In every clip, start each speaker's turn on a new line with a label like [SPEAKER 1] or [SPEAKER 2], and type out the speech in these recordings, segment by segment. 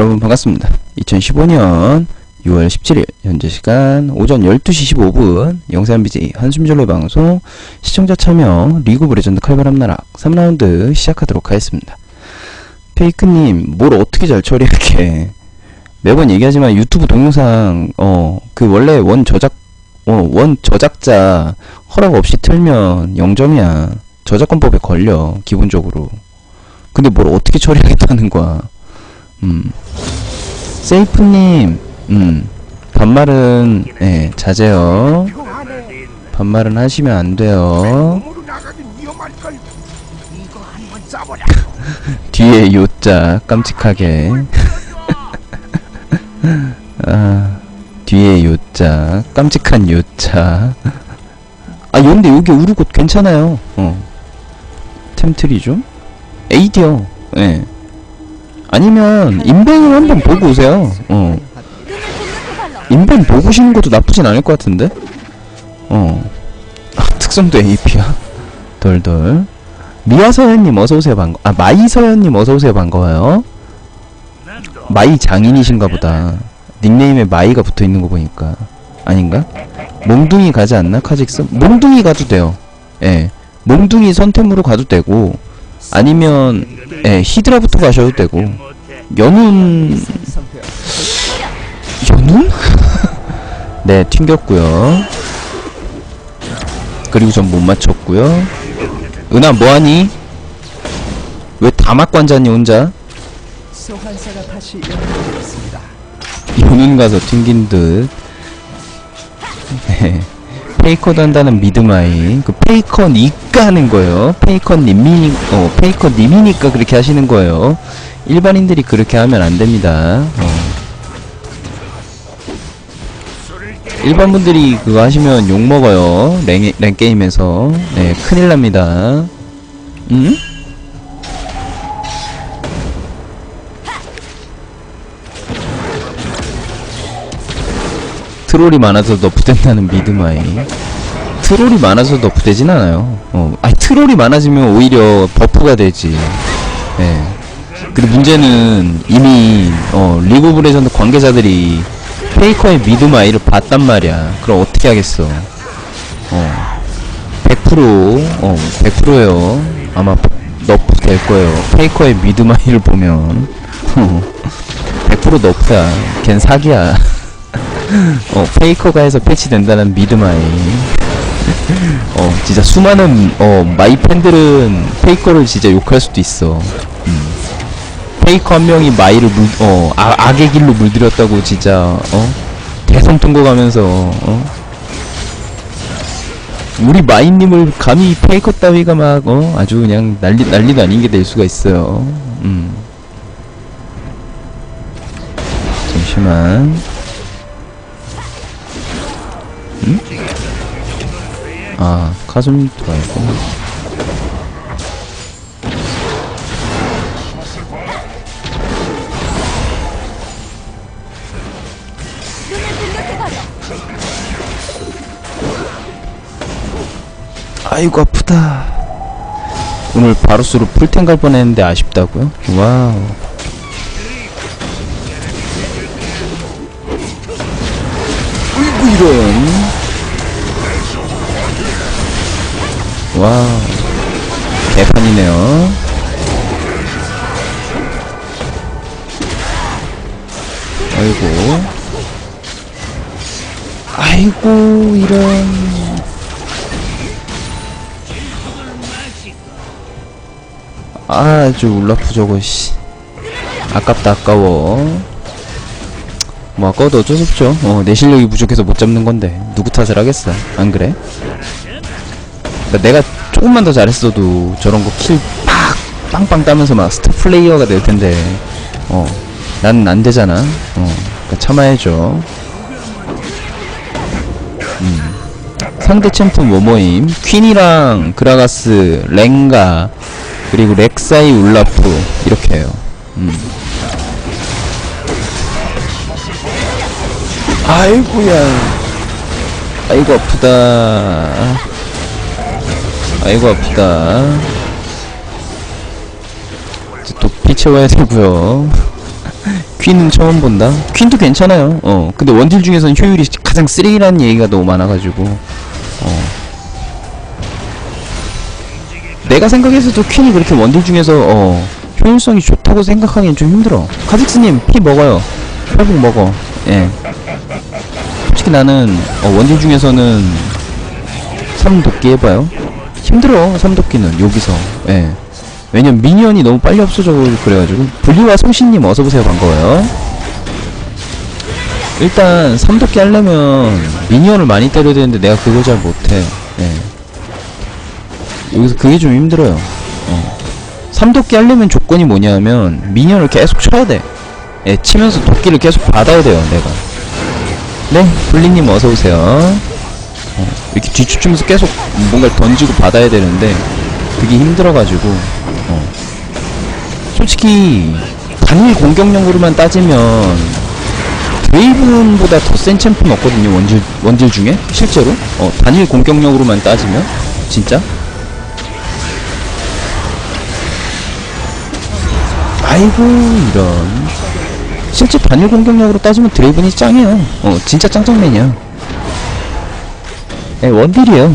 [SPEAKER 1] 여러분 반갑습니다. 2015년 6월 17일 현재 시간 오전 12시 15분 영상 BJ 한숨절로 방송 시청자 참여 리그 오브 레전드 칼바람 나락 3라운드 시작하도록 하겠습니다. 페이크님 뭘 어떻게 잘 처리할게 매번 얘기하지만 유튜브 동영상 어 그 원래 원 저작 어 원 저작자 허락 없이 틀면 0점이야 저작권법에 걸려 기본적으로 근데 뭘 어떻게 처리하겠다는 거야 음. 세이프님, 음. 반말은, 예, 자제요. 반말은 하시면 안 돼요. 뒤에 요자, 깜찍하게. 아, 뒤에 요자, 깜찍한 요자. 아, 근데 여기 우르곳 괜찮아요. 어. 템트리 좀? 에이디어, 예. 아니면, 인벤을 한번 보고 오세요. 어. 인벤 보고 오시는 것도 나쁘진 않을 것 같은데? 어. 아, 특성도 AP야. 덜덜. 미아서연님 어서오세요 반가 아 마이서연님 어서오세요 반가워요 마이 장인이신가 보다 닉네임에 마이가 붙어있는 거 보니까 아닌가? 몽둥이 가지 않나 카직스? 몽둥이 가도 돼요 예 몽둥이 선템으로 가도 되고 아니면 예 히드라부터 가셔도 되고 연운 연운? 네 튕겼고요 그리고 전 못 맞췄고요 은하 뭐하니? 왜 혼자?
[SPEAKER 2] 소환사가 다시 연결되었습니다.
[SPEAKER 1] 요는 가서 튕긴 듯 네. 페이커도 한다는 믿음아이 그 페이커니까 하는 거예요 페이커님이니 어 페이커님이니까 그렇게 하시는 거예요 일반인들이 그렇게 하면 안 됩니다. 어. 일반 분들이 그거 하시면 욕 먹어요. 랭, 랭 게임에서. 네 큰일 납니다. 응? 트롤이 많아서 너프된다는 믿음아이. 트롤이 많아서 너프되진 않아요. 어, 아니 트롤이 많아지면 오히려 버프가 되지 예. 근데 문제는 이미 어, 리그 오브 레전드 관계자들이 페이커의 믿음아이를 봤단 말이야 그럼 어떻게 하겠어 어, 100% 어, 100%예요 아마 너프 될 거예요 페이커의 믿음아이를 보면 100% 너프야 걘 사기야 어, 페이커가 해서 패치된다는 믿음아이. 어, 진짜 수많은, 어, 마이 팬들은 페이커를 진짜 욕할 수도 있어. 음. 페이커 한 명이 마이를 물, 어, 아, 악의 길로 물들였다고 진짜, 어? 대성 통곡 하면서, 어? 우리 마이님을 감히 페이커 따위가 막, 어? 아주 그냥 난리, 난리도 아닌 게 될 수가 있어요. 음. 잠시만. 아, 카즈미토가 있고. 아이고 아프다. 오늘 바로스로 풀템 갈 뻔했는데 아쉽다고요? 와우. 아이고 이런. 와우 개판이네요 아이고 아이고 이런 아주 울라프 저거 씨. 아깝다 아까워. 뭐 아까워도 어쩔 수 없죠. 어, 내 실력이 부족해서 못 잡는 건데. 누구 탓을 하겠어? 안 그래? 그러니까 내가 조금만 더 잘했어도 저런 거 킬 팍 빵빵 따면서 막 스타 플레이어가 될 텐데. 어 나는 안 되잖아. 어 그러니까 참아야죠. 음. 상대 챔프 뭐뭐임? 퀸이랑 그라가스 랭가 그리고 렉사이 울라프 이렇게 해요 음 아이고야 아이고 아프다 아이고 아프다 이제 또피 채워야 되고요 퀸은 처음 본다? 퀸도 괜찮아요. 어. 근데 원딜 중에서는 효율이 가장 쓰레기라는 얘기가 너무 많아가지고. 내가 생각해서도 퀸이 그렇게 원딜 중에서, 어, 효율성이 좋다고 생각하기엔 좀 힘들어. 카직스님, 피 먹어요. 회복 먹어. 예. 솔직히 나는, 어, 원딜 중에서는, 삼도끼 해봐요. 힘들어, 삼도끼는, 여기서. 예. 왜냐면 미니언이 너무 빨리 없어져 그래가지고 분리와 송신님 어서오세요 반가워요 일단 삼도끼 하려면 미니언을 많이 때려야 되는데 내가 그걸 잘 못해 예. 여기서 그게 좀 힘들어요. 어. 삼도끼 하려면 조건이 뭐냐면 미니언을 계속 쳐야 돼. 예, 치면서 도끼를 계속 받아야 돼요 내가. 네 블리님 어서오세요. 어, 이렇게 뒤추치면서 계속 뭔가를 던지고 받아야 되는데 그게 힘들어가지고 어. 솔직히 단일 공격력으로만 따지면 드레이븐보다 더 센 챔프는 없거든요 원딜 원딜 중에 실제로. 어 단일 공격력으로만 따지면 진짜 아이고 이런. 실제 단일 공격력으로 따지면 드레이븐이 짱이에요. 어 진짜 짱짱맨이야. 예 원딜이에요.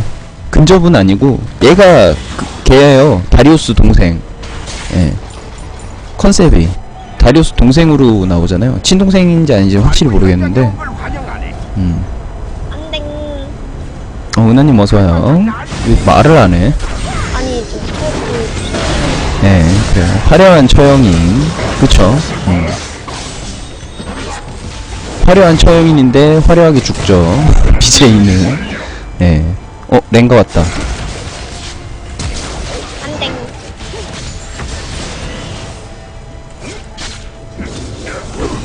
[SPEAKER 1] 근접은 아니고 얘가 그, 걔예요. 다리우스 동생. 예. 컨셉이. 다리우스 동생으로 나오잖아요. 친동생인지 아닌지 확실히 모르겠는데. 음. 어 은하님 어서와요. 왜 말을 안해 예 그래요 화려한 처형인 그쵸 음. 화려한 처형인인데 화려하게 죽죠 BJ는 예 어, 랭가 왔다.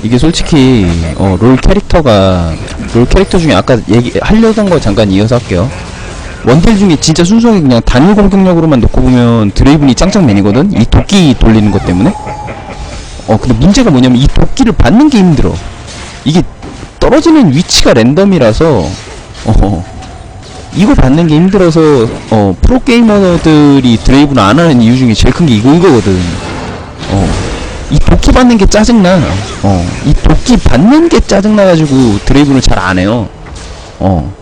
[SPEAKER 1] 이게 솔직히 어, 롤 캐릭터가 롤 캐릭터 중에 아까 얘기 하려던 거 잠깐 이어서 할게요. 원딜 중에 진짜 순수하게 그냥 단일 공격력으로만 놓고 보면 드레이븐이 짱짱맨이거든. 이 도끼 돌리는 것 때문에. 어 근데 문제가 뭐냐면 이 도끼를 받는 게 힘들어. 이게 떨어지는 위치가 랜덤이라서 어 이거 받는 게 힘들어서 어 프로 게이머들이 드레이븐을 안 하는 이유 중에 제일 큰 게 이거 이거거든. 어. 이 도끼 받는 게 짜증나. 어. 이 도끼 받는 게 짜증나가지고 드레이븐을 잘안 해요. 어.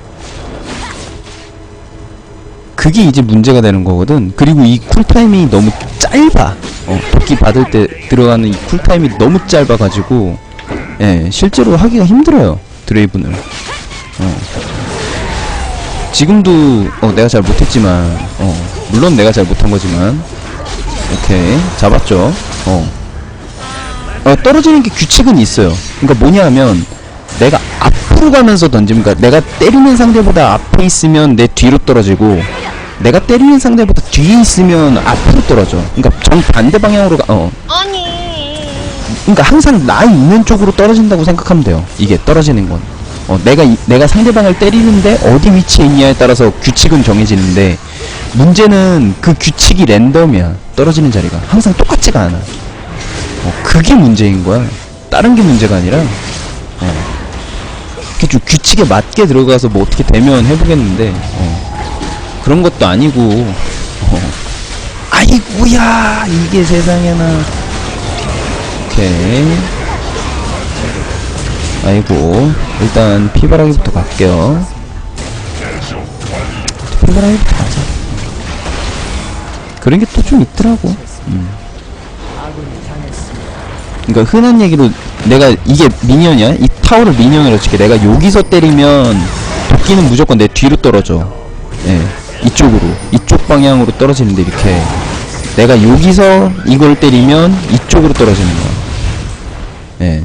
[SPEAKER 1] 그게 이제 문제가 되는 거거든. 그리고 이 쿨타임이 너무 짧아. 어. 도끼 받을 때 들어가는 이 쿨타임이 너무 짧아 가지고, 예, 실제로 하기가 힘들어요. 드레이븐을. 어. 지금도, 어, 내가 잘 못했지만, 어. 물론 내가 잘 못한 거지만, 오케이. 잡았죠. 어. 어, 떨어지는 게 규칙은 있어요. 그러니까 뭐냐면 내가 앞 으로 가면서 던지면 그러니까 내가 때리는 상대보다 앞에 있으면 내 뒤로 떨어지고 내가 때리는 상대보다 뒤에 있으면 앞으로 떨어져. 그러니까 정 반대 방향으로 가. 어.
[SPEAKER 3] 아니
[SPEAKER 1] 그러니까 항상 나 있는 쪽으로 떨어진다고 생각하면 돼요. 이게 떨어지는 건. 어, 내가 이- 내가 상대방을 때리는데 어디 위치에 있냐에 따라서 규칙은 정해지는데 문제는 그 규칙이 랜덤이야. 떨어지는 자리가 항상 똑같지가 않아. 어, 그게 문제인 거야. 다른 게 문제가 아니라, 어. 이렇게 좀 규칙에 맞게 들어가서 뭐 어떻게 되면 해보겠는데, 어. 그런 것도 아니고, 어. 아이고야, 이게 세상에나. 오케이. 아이고, 일단 피바라기부터 갈게요. 피바라기부터 가자. 그런 게 또 좀 있더라고. 음. 그러니까 흔한 얘기로 내가 이게 미니언이야? 이 타워를 미니언으로 칠게. 내가 여기서 때리면 도끼는 무조건 내 뒤로 떨어져. 예. 이쪽으로. 이쪽 방향으로 떨어지는데 이렇게 내가 여기서 이걸 때리면 이쪽으로 떨어지는 거야. 예.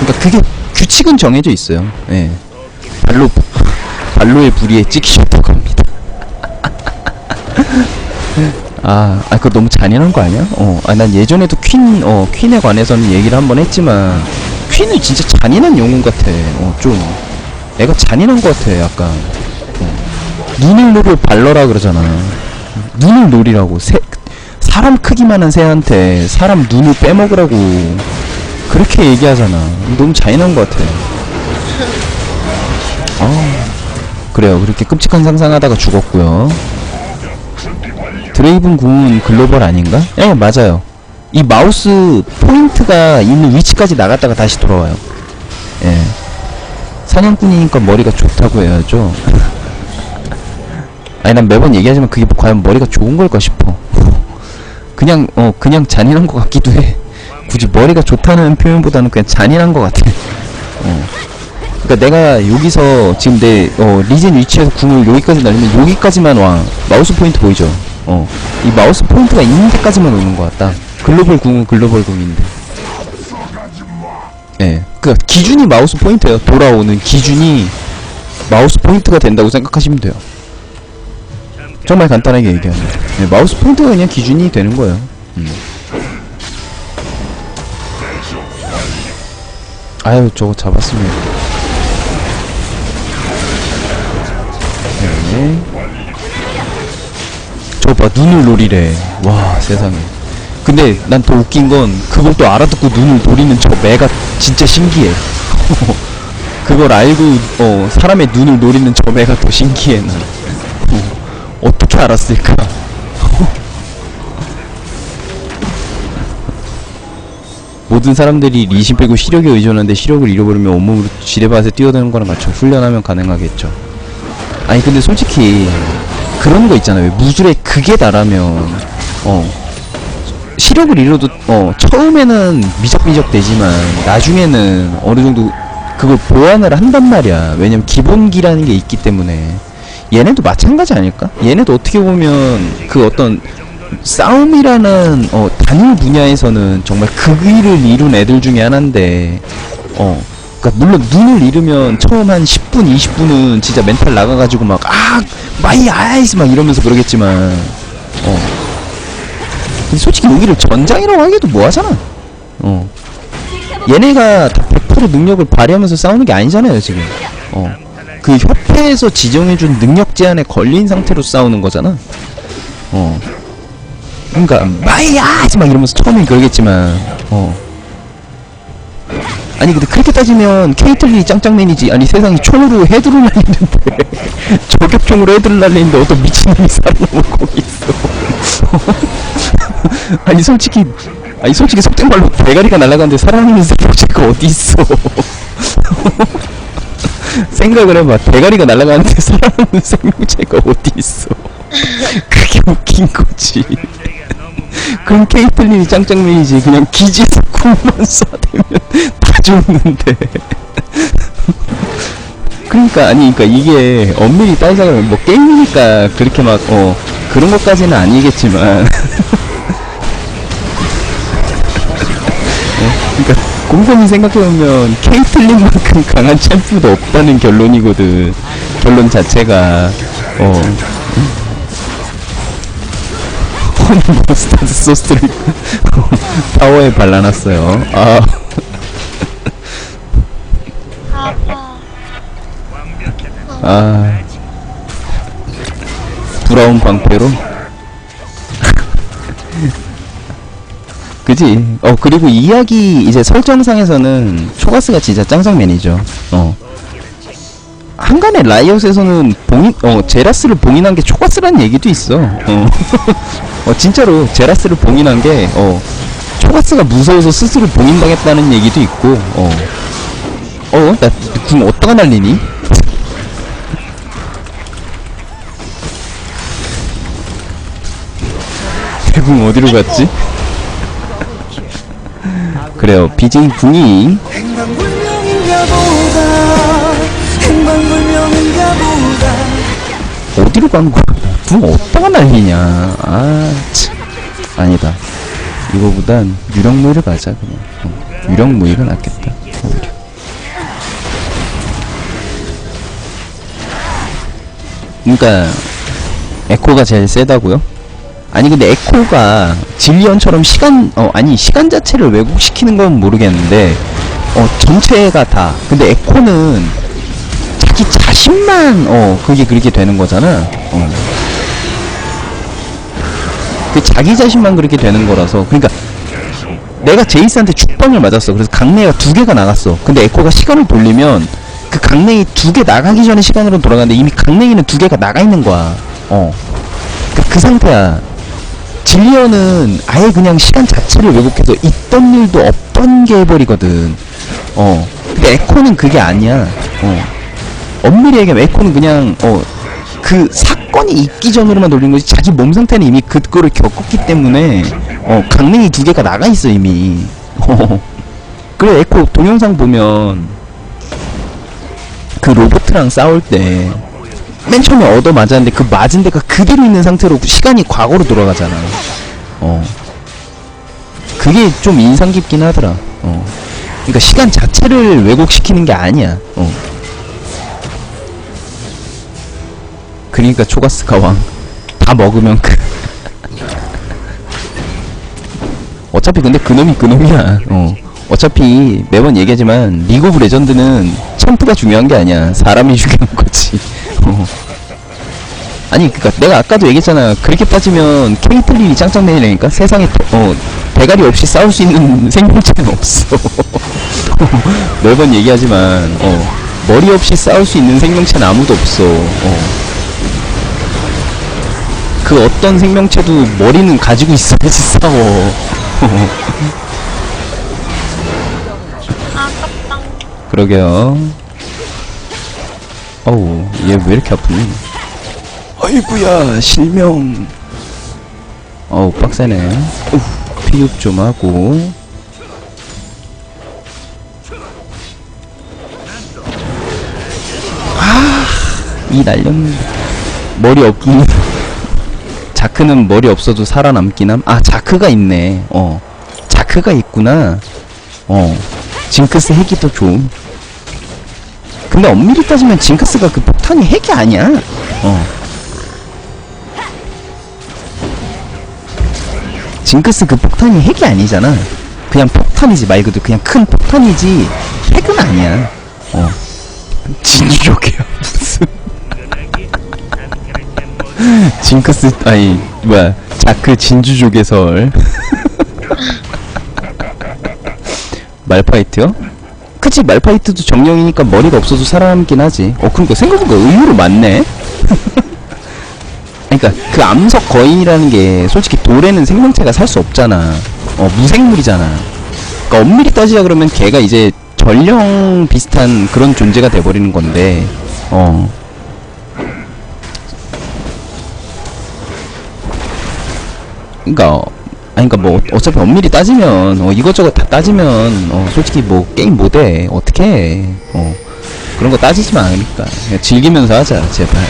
[SPEAKER 1] 그러니까 그게 규칙은 정해져 있어요. 예. 발로 발로의 불의에 찍히셨다고 합니다. 아, 아, 그거 너무 잔인한 거 아니야? 어, 아, 난 예전에도 퀸, 어, 퀸에 관해서는 얘기를 한 번 했지만, 퀸은 진짜 잔인한 영웅 같아. 어, 좀. 애가 잔인한 것 같아, 약간. 어. 눈을 노려 발러라 그러잖아. 눈을 노리라고. 새, 사람 크기만한 새한테 사람 눈을 빼먹으라고. 그렇게 얘기하잖아. 너무 잔인한 것 같아. 아, 그래요. 그렇게 끔찍한 상상하다가 죽었고요. 드레이븐 궁은 글로벌 아닌가? 예, 맞아요. 이 마우스 포인트가 있는 위치까지 나갔다가 다시 돌아와요. 예. 사냥꾼이니까 머리가 좋다고 해야죠. 아니 난 매번 얘기하지만 그게 과연 머리가 좋은 걸까 싶어. 그냥 어 그냥 잔인한 것 같기도 해. 굳이 머리가 좋다는 표현보다는 그냥 잔인한 것 같아. 어. 그러니까 내가 여기서 지금 내 어, 리젠 위치에서 궁을 여기까지 날리면 여기까지만 와. 마우스 포인트 보이죠? 어. 이 마우스 포인트가 있는 데까지만 오는 것 같다. 글로벌 궁은 글로벌 궁인데. 예. 그 기준이 마우스 포인트예요. 돌아오는 기준이 마우스 포인트가 된다고 생각하시면 돼요. 정말 간단하게 얘기하면 네, 마우스 포인트가 그냥 기준이 되는 거예요. 음. 아유 저거 잡았으면 네. 봐 눈을 노리래. 와 세상에. 근데 난 더 웃긴 건또 알아듣고 눈을 노리는 저 매가 진짜 신기해. 그걸 알고 어 사람의 눈을 노리는 저 매가 더 신기해 난. 어, 어떻게 알았을까? 모든 사람들이 리신 빼고 시력에 의존하는데 시력을 잃어버리면 온몸으로 지뢰밭에 뛰어드는 거랑 맞춰 훈련하면 가능하겠죠. 아니 근데 솔직히 그런 거 있잖아요. 무술의 극에 달하면 어 시력을 잃어도 어 처음에는 미적미적 되지만 나중에는 어느 정도 그걸 보완을 한단 말이야. 왜냐면 기본기라는 게 있기 때문에 얘네도 마찬가지 아닐까? 얘네도 어떻게 보면 그 어떤 싸움이라는 어 단일 분야에서는 정말 극의를 이룬 애들 중에 하나인데 어 그니까 물론 눈을 잃으면 처음 한 10분 20분은 진짜 멘탈 나가가지고 막 아 마이 아이스 막 이러면서 그러겠지만 어. 근데 솔직히 여기를 전장이라고 하기도 뭐하잖아. 어. 얘네가 다 100% 능력을 발휘하면서 싸우는 게 아니잖아요 지금. 어 그 협회에서 지정해준 능력 제한에 걸린 상태로 싸우는 거잖아. 어. 그러니까 마이야 하지 막 이러면서 처음엔 그러겠지만 어 아니 근데 그렇게 따지면 케이틀린이 짱짱맨이지. 아니 세상에 총으로 헤드를 날리는데. 저격총으로 헤드를 날리는데 어떤 미친놈이 살아남은 거기 있어. 아니 솔직히 아니 솔직히 속된 말로 대가리가 날아가는데 살아남는 생명체가 어디 있어? 생각을 해봐. 대가리가 날아가는데 살아남는 생명체가 어디 있어? 그게 웃긴 거지 그럼 케이틀린이 짱짱맨이지. 그냥 기지에서 쿵만 쏴대면 다 죽는데. 그러니까 아니 그러니까 이게 엄밀히 따지자면 뭐 게임이니까 그렇게 막 어 그런 것까지는 아니겠지만. 어? 그러니까 곰곰이 생각해보면 케이틀린만큼 강한 챔프도 없다는 결론이거든. 결론 자체가. 어 몬스타드 소스를 타워에 발라놨어요. 아. 아. 브라운 방패로? 그지? 어, 그리고 이야기, 이제 설정상에서는 초가스가 진짜 짱짱맨이죠. 어. 한간의 라이엇에서는 봉인, 어, 제라스를 봉인한 게 초가스라는 얘기도 있어. 어. 어, 진짜로 제라스를 봉인한 게, 어, 초가스가 무서워서 스스로 봉인당했다는 얘기도 있고, 어. 어, 나, 궁 어디다가 날리니? 대궁 어디로 갔지? 그래요, BJ 궁이 어디로 가는 거야? 궁 어디다가 날리냐? 아, 참. 아니다. 이거보단 유령무이를 가자, 그냥. 어, 유령무이가 낫겠다. 오히려. 그니까, 에코가 제일 세다고요? 아니 근데 에코가 질리언처럼 시간 어 아니 시간 자체를 왜곡시키는 건 모르겠는데 어 전체가 다 근데 에코는 자기 자신만 어 그게 그렇게 되는 거잖아 어. 그 자기 자신만 그렇게 되는 거라서 그러니까 내가 제이스한테 죽방을 맞았어 그래서 강내가 두 개가 나갔어 근데 에코가 시간을 돌리면 그 강냉이 두 개 나가기 전에 시간으로 돌아가는데 이미 강냉이는 두 개가 나가 있는 거야 어 그, 그 상태야 질리언은 아예 그냥 시간 자체를 왜곡해서 있던 일도 없던 게 해버리거든. 어. 근데 에코는 그게 아니야. 어. 엄밀히 얘기하면 에코는 그냥, 어, 그 사건이 있기 전으로만 돌린 거지 자기 몸 상태는 이미 그거를 겪었기 때문에, 어, 강릉이 두 개가 나가 있어, 이미. 어. 그래, 에코 동영상 보면, 그 로봇이랑 싸울 때, 맨 처음에 얻어 맞았는데 그 맞은 데가 그대로 있는 상태로 시간이 과거로 돌아가잖아. 어. 그게 좀 인상 깊긴 하더라. 어. 그러니까 시간 자체를 왜곡시키는 게 아니야. 어. 그러니까 초가스 가 왕. 다 먹으면 그. 어차피 근데 그놈이 그놈이야. 어. 어차피 매번 얘기하지만 리그 오브 레전드는 챔프가 중요한 게 아니야. 사람이 중요한 거지. 어. 아니 그니까 내가 아까도 얘기했잖아. 그렇게 따지면 케이틀린이 짱짱맨이라니까 세상에 더- 어 대가리 없이 싸울 수 있는 생명체는 없어. 매번 얘기하지만 어 머리 없이 싸울 수 있는 생명체는 아무도 없어. 어. 그 어떤 생명체도 머리는 가지고 있어야지 싸워. 그러게요. 어우, 얘 왜 이렇게 아프니? 아이구야, 실명. 어우, 빡세네. 우, 피육 좀 하고. 아, 이 날렸는데. 머리 없긴. 자크는 머리 없어도 살아남긴 함. 아, 자크가 있네. 어. 자크가 있구나. 어. 징크스 핵이 더 좋음. 근데 엄밀히 따지면 징크스가 그 폭탄이 핵이 아니야. 어. 징크스 그 폭탄이 핵이 아니잖아. 그냥 폭탄이지 말 그대로 그냥 큰 폭탄이지 핵은 아니야. 어. 진주족이야 무슨. 징크스 아니 뭐야 자크 진주족의 설. 말파이트요? 그치 말파이트도 정령이니까 머리가 없어도 살아남긴 하지. 어 그러니까 생각보다 의외로 많네. 그러니까 그 암석 거인이라는 게 솔직히 돌에는 생명체가 살 수 없잖아. 어 무생물이잖아. 그러니까 엄밀히 따지자 그러면 걔가 이제 전령 비슷한 그런 존재가 돼버리는 건데 어 그니까 어, 아니 그니까 뭐 어차피 엄밀히 따지면 어 이것저것 다 따지면 어 솔직히 뭐 게임 못해. 어떻게 해. 어 그런 거 따지지 마 그러니까. 그냥 즐기면서 하자 제발.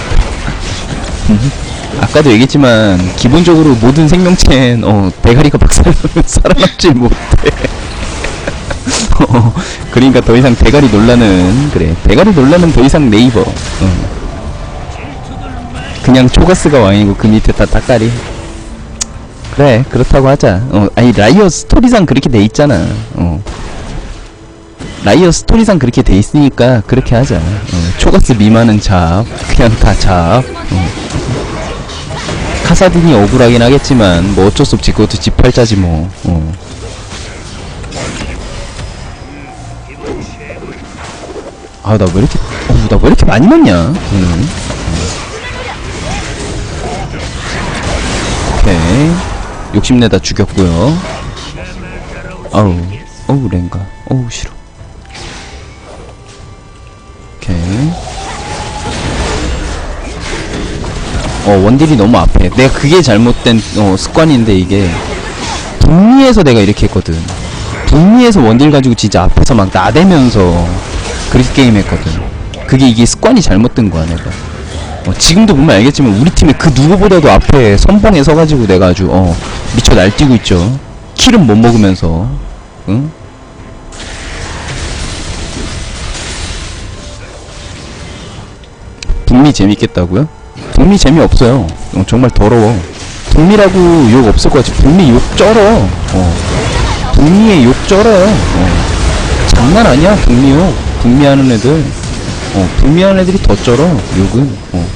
[SPEAKER 1] 아까도 얘기했지만 기본적으로 모든 생명체는 어 대가리가 박살나면 살아남지 못해. 어 그러니까 더 이상 대가리 논란은 그래 대가리 논란은 더 이상 네이버. 어. 그냥 초가스가 왕이고 그 밑에 다 따까리 그래 그렇다고 하자. 어 아니 라이어 스토리상 그렇게 돼 있잖아. 어. 라이어 스토리상 그렇게 돼 있으니까 그렇게 하자. 어, 초가스 미만은 잡. 그냥 다잡. 어. 카사딘이 억울하긴 하겠지만 뭐 어쩔 수 없지. 그것도 지팔자지 뭐. 어. 아 나 왜 이렇게 어나 왜 이렇게 많이 넣냐? 오늘 오케이 욕심내다 죽였고요. 아우 어우 랭가. 어우 싫어. 오케이. 어 원딜이 너무 앞에. 내가 그게 잘못된 어 습관인데 이게. 북미에서 내가 이렇게 했거든. 북미에서 원딜 가지고 진짜 앞에서 막 나대면서 그렇게 게임 했거든. 그게 이게 습관이 잘못된 거야 내가 어, 지금도 보면 알겠지만 우리 팀이 그 누구보다도 앞에 선봉에 서가지고 내가 아주 어 미쳐 날뛰고 있죠 킬은 못 먹으면서 응? 북미 재밌겠다고요? 북미 재미없어요 어, 정말 더러워 북미라고 욕 없을 것 같지 북미 욕 쩔어 어. 북미에 욕 쩔어요 어. 장난 아니야 북미 욕 북미 하는 애들 어 북미 하는 애들이 더 쩔어 욕은 어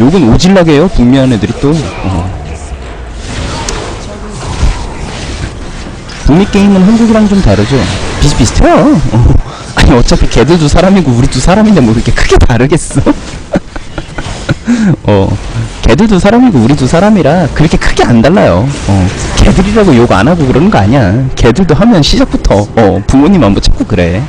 [SPEAKER 1] 욕은 오질나게 해요 북미 하는 애들이 또 어. 북미 게임은 한국이랑 좀 다르죠 비슷비슷해요 어. 아니 어차피 걔들도 사람이고 우리도 사람인데 뭐 이렇게 크게 다르겠어 어, 걔들도 사람이고 우리도 사람이라 그렇게 크게 안 달라요. 어, 걔들이라고 욕 안 하고 그러는 거 아니야. 걔들도 하면 시작부터 어, 부모님 안 붙잡고 그래.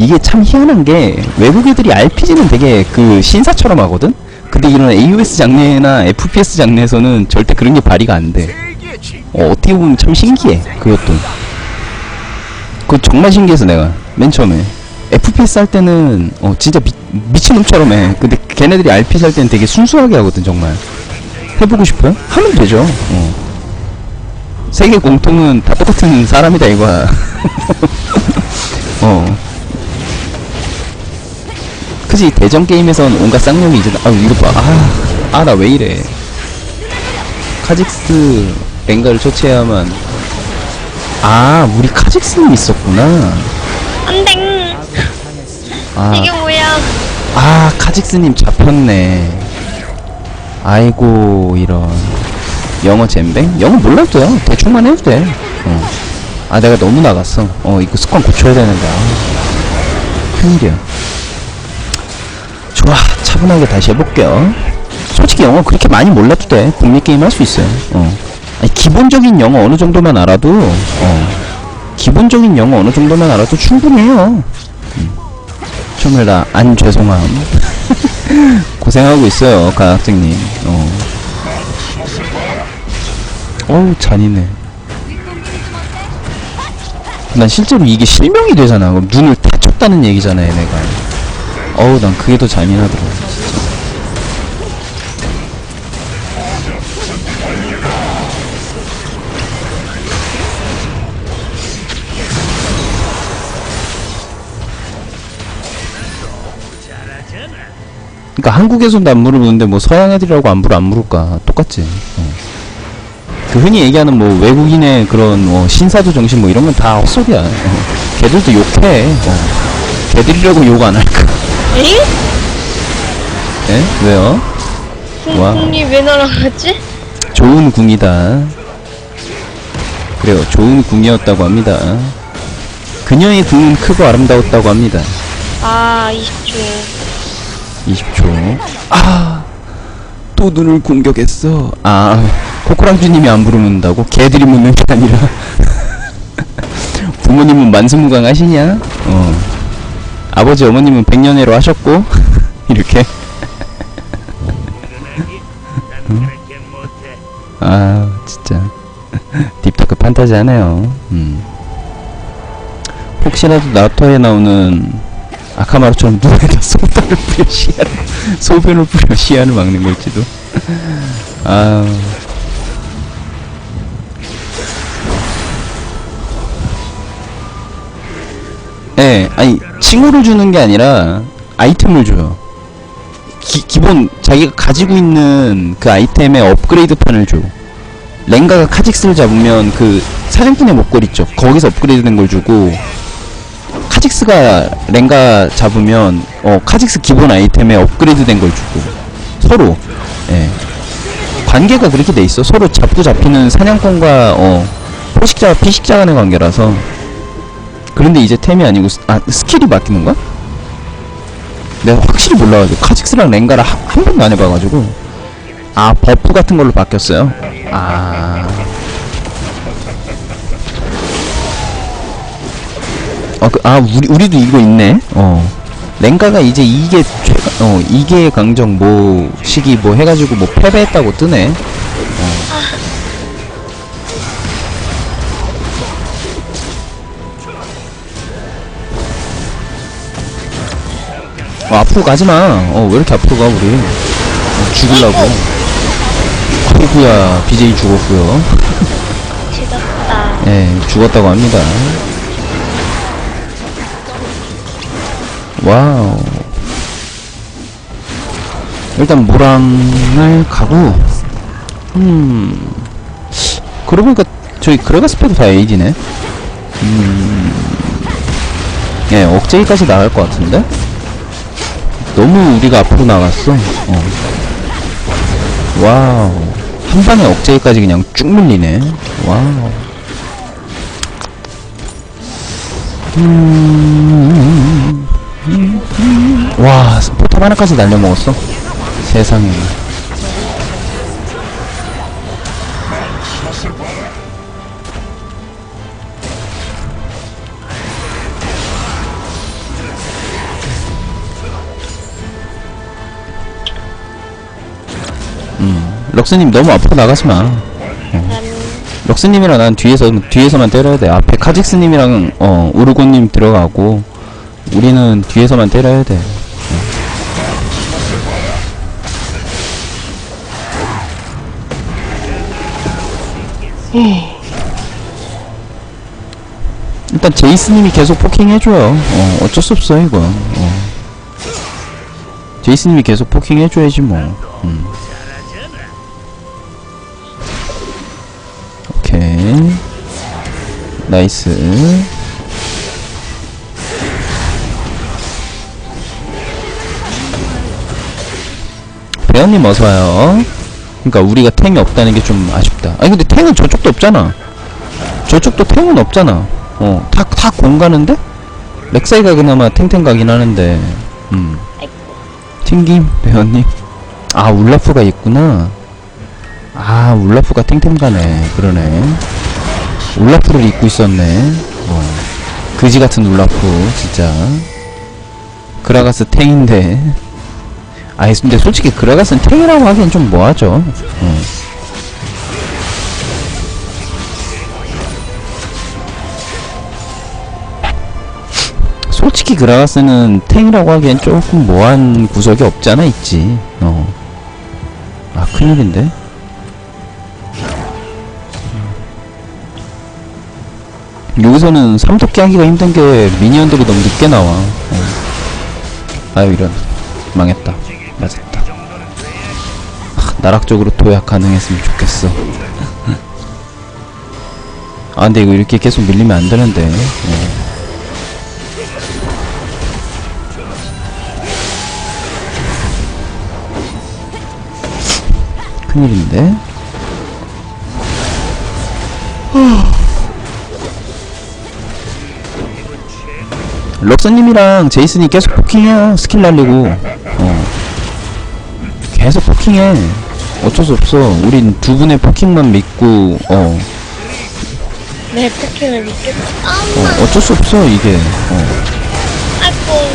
[SPEAKER 1] 이게 참 희한한 게 외국 애들이 RPG는 되게 그 신사처럼 하거든. 근데 이런 AOS 장르나 FPS 장르에서는 절대 그런 게 발휘가 안 돼. 어, 어떻게 보면 참 신기해. 그것도. 그거 정말 신기해서 내가 맨 처음에 FPS 할 때는 어 진짜 미, 미친놈처럼 해. 근데 걔네들이 RPG 할 때는 되게 순수하게 하거든 정말. 해보고 싶어요? 하면 되죠. 어. 세계 공통은 다 똑같은 사람이다 이거야. 어. 그지 대전 게임에선 온갖 쌍욕이 이제 아 이거 봐. 아, 아나 왜 이래. 카직스 랭가를 처치해야만 아 우리 카직스님 있었구나
[SPEAKER 3] 안돼.
[SPEAKER 1] 아,
[SPEAKER 3] 이게 뭐야?
[SPEAKER 1] 아 카직스님 잡혔네 아이고 이런 영어 잼뱅? 영어 몰라도 돼요 대충만 해도 돼 어. 아 내가 너무 나갔어 어 이거 습관 고쳐야 되는데 아, 큰일이야 좋아 차분하게 다시 해볼게요. 솔직히 영어 그렇게 많이 몰라도 돼. 북미 게임 할 수 있어요. 어. 아니 기본적인 영어 어느 정도만 알아도 어. 기본적인 영어 어느 정도만 알아도 충분히 해요. 음. 정말 다안 죄송함. 고생하고 있어요 가학생님. 어. 어우 잔인해. 난 실제로 이게 실명이 되잖아. 그럼 눈을 다쳤다는 얘기잖아 얘네가 어우 난 그게 더 잔인하더라 진짜 그러니까 한국에서도 안 물어보는데 뭐 서양 애들이라고 안 물어 안 물을까 똑같지. 어. 그 흔히 얘기하는 뭐 외국인의 그런 뭐 신사도 정신 뭐 이런 건 다 헛소리야. 어. 걔들도 욕해. 어. 걔들이라고 욕 안 할까?
[SPEAKER 3] 에이?
[SPEAKER 1] 예? 왜요? 와.
[SPEAKER 3] 궁이 왜 날아갔지?
[SPEAKER 1] 좋은 궁이다. 그래요. 좋은 궁이었다고 합니다. 그녀의 궁은 크고 아름다웠다고 합니다.
[SPEAKER 3] 아 20초.
[SPEAKER 1] 20초. 아, 또 눈을 공격했어. 아, 코코랑주님이 안 부르는다고? 개들이 묻는 게 아니라. 부모님은 만수무강 하시냐? 어. 아버지, 어머님은 백년해로 하셨고, 이렇게. 응? 아, 진짜. 딥토크 판타지 하네요. 음. 혹시라도 나토에 나오는 아카마루처럼 눈에다 소변을 뿌려 시야를 소변을 뿌려 시야를 막는 걸지도 아 예, 아니 칭호를 주는 게 아니라 아이템을 줘요. 기, 기본 자기가 가지고 있는 그 아이템의 업그레이드 판을 줘. 랭가가 카직스를 잡으면 그 사냥꾼의 목걸이 있죠. 거기서 업그레이드 된 걸 주고 카직스가 랭가 잡으면 어 카직스 기본 아이템에 업그레이드 된 걸 주고 서로 예 관계가 그렇게 돼 있어 서로 잡고 잡히는 사냥꾼과 어 포식자와 피식자 간의 관계라서 그런데 이제 템이 아니고 스, 아 스킬이 바뀌는 거야? 내가 확실히 몰라가지고 카직스랑 랭가를 한, 한 번도 안 해봐가지고 아 버프 같은 걸로 바뀌었어요 아 어, 그, 아, 우리, 우리도 이거 있네. 어. 랭가가 이제 이게, 최, 어, 이게 강정 뭐, 시기 뭐 해가지고 뭐 패배했다고 뜨네. 어, 앞으로 가지 마. 어, 왜 이렇게 앞으로 가, 우리. 어, 죽을라고. 아이구야, BJ 죽었고요
[SPEAKER 3] 지졌다.
[SPEAKER 1] 예, 죽었다고 합니다. 와우. 일단 모랑을 가고, 음, 그러고 보니까 저희 그레가스페도 다 AD네. 음, 예, 억제기까지 나갈 것 같은데? 너무 우리가 앞으로 나갔어. 어. 와우. 한 방에 억제기까지 그냥 쭉 밀리네. 와우. 음, 와, 포탑 하나까지 날려먹었어? 세상에. 럭스님 너무 앞으로 나가지 마.
[SPEAKER 3] 난
[SPEAKER 1] 럭스님이랑 난 뒤에서 뒤에서만 때려야 돼. 앞에 카직스님이랑 어 우르고님 들어가고 우리는 뒤에서만 때려야 돼. 일단 제이스님이 계속 포킹해줘요. 어, 어쩔 수 없어 이건. 어. 제이스님이 계속 포킹해줘야지 뭐. 음. 나이스. 배현님 어서와요. 그니까 우리가 탱이 없다는 게 좀 아쉽다. 아니 근데 탱은 저쪽도 없잖아. 저쪽도 탱은 없잖아. 어, 다, 다 공가는데? 렉사이가 그나마 탱탱 가긴 하는데, 음. 튕김, 배현님. 아, 울라프가 있구나. 아, 울라프가 탱탱 가네. 그러네. 울라프를 입고 있었네. 어. 그지 같은 울라프, 진짜. 그라가스 탱인데. 아이, 근데 솔직히 그라가스는 탱이라고 하기엔 좀 뭐하죠. 어. 솔직히 그라가스는 탱이라고 하기엔 조금 뭐한 구석이 없잖아 있지 어. 아 큰일인데 여기서는 삼토끼 하기가 힘든 게 미니언들이 너무 늦게 나와. 어. 아유 이런. 망했다. 맞았다. 아, 나락적으로 도약 가능했으면 좋겠어. 아 근데 이거 이렇게 계속 밀리면 안 되는데. 어. 큰일인데? 럭서님이랑 제이슨이 계속 포킹해요 스킬 날리고 어. 계속 포킹해. 어쩔 수 없어. 우린 두 분의 포킹만 믿고 어,
[SPEAKER 3] 내 포킹을 믿겠다.
[SPEAKER 1] 어 어쩔 수 없어 이게. 어.
[SPEAKER 3] 아이고.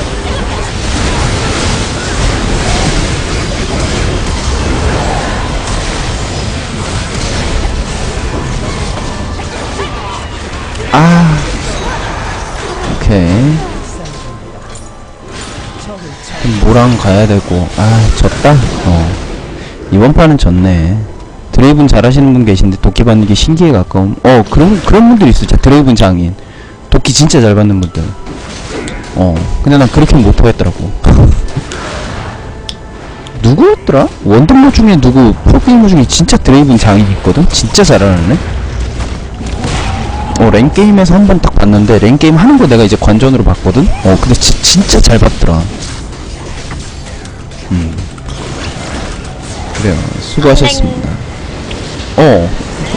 [SPEAKER 1] 아. 오케이 모랑 가야 되고. 아 졌다? 어. 이번 판은 졌네. 드레이븐 잘하시는 분 계신데 도끼 받는 게 신기에 가까움. 어 그런 그런 분들 있어 드레이븐 장인. 도끼 진짜 잘 받는 분들. 어. 근데 난 그렇게 못하겠더라고. 누구였더라? 원더모 중에 누구 프로게이머 중에 진짜 드레이븐 장인 있거든? 진짜 잘하는 애 어, 랭게임에서 한 번 딱 봤는데, 랭게임 하는 거 내가 이제 관전으로 봤거든? 어, 근데 지, 진짜 잘 봤더라. 그래요. 수고하셨습니다. 어,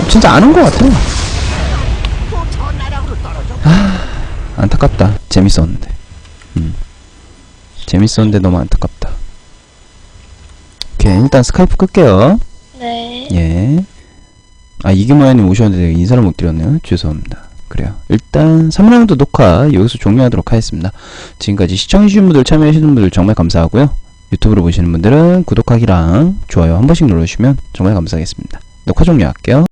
[SPEAKER 1] 진짜 아는 거 같아. 아, 안타깝다. 재밌었는데. 음. 재밌었는데 너무 안타깝다. 오케이, 일단 스카이프 끌게요.
[SPEAKER 3] 네.
[SPEAKER 1] 예. 아, 이규모야님 오셨는데 인사를 못 드렸네요. 죄송합니다. 그래요. 일단 3라운드 녹화 여기서 종료하도록 하겠습니다. 지금까지 시청해주신 분들, 참여해주신 분들 정말 감사하고요. 유튜브로 보시는 분들은 구독하기랑 좋아요 한 번씩 눌러주시면 정말 감사하겠습니다. 녹화 종료할게요.